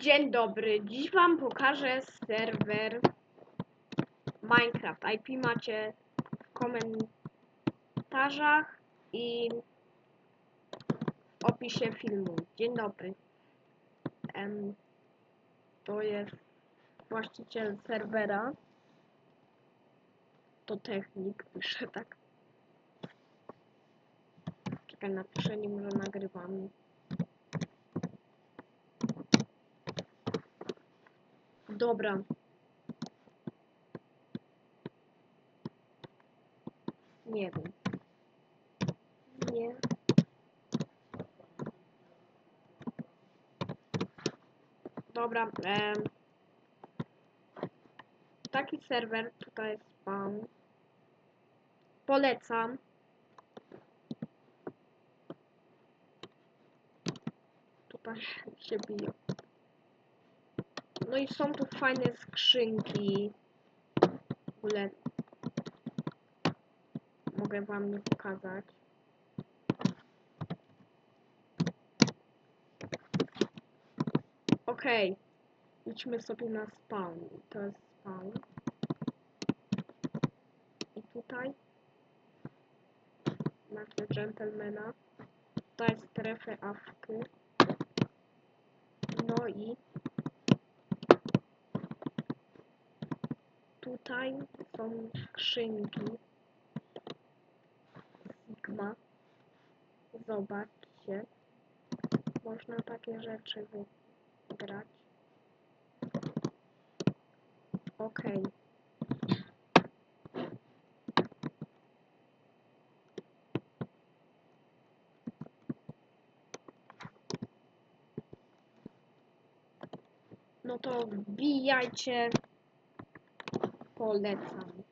Dzień dobry, dziś wam pokażę serwer Minecraft. IP macie w komentarzach i w opisie filmu. Dzień dobry. Em, to jest właściciel serwera. To technik, pisze tak. Czekaj, napiszę nim, że nagrywamy. Dobra. Nie wiem. Nie. Dobra. taki serwer tutaj jest spawn. Polecam. Tutaj się biją. No i są tu fajne skrzynki. W ogóle mogę wam nie pokazać. Okej. Idźmy sobie na spawn. To jest spawn. I tutaj macie gentlemana. Tutaj jest strefę awki. No i tutaj są skrzynki. Sigma. Zobaczcie. Można takie rzeczy wygrać. Okej. No to wbijajcie. Polecam.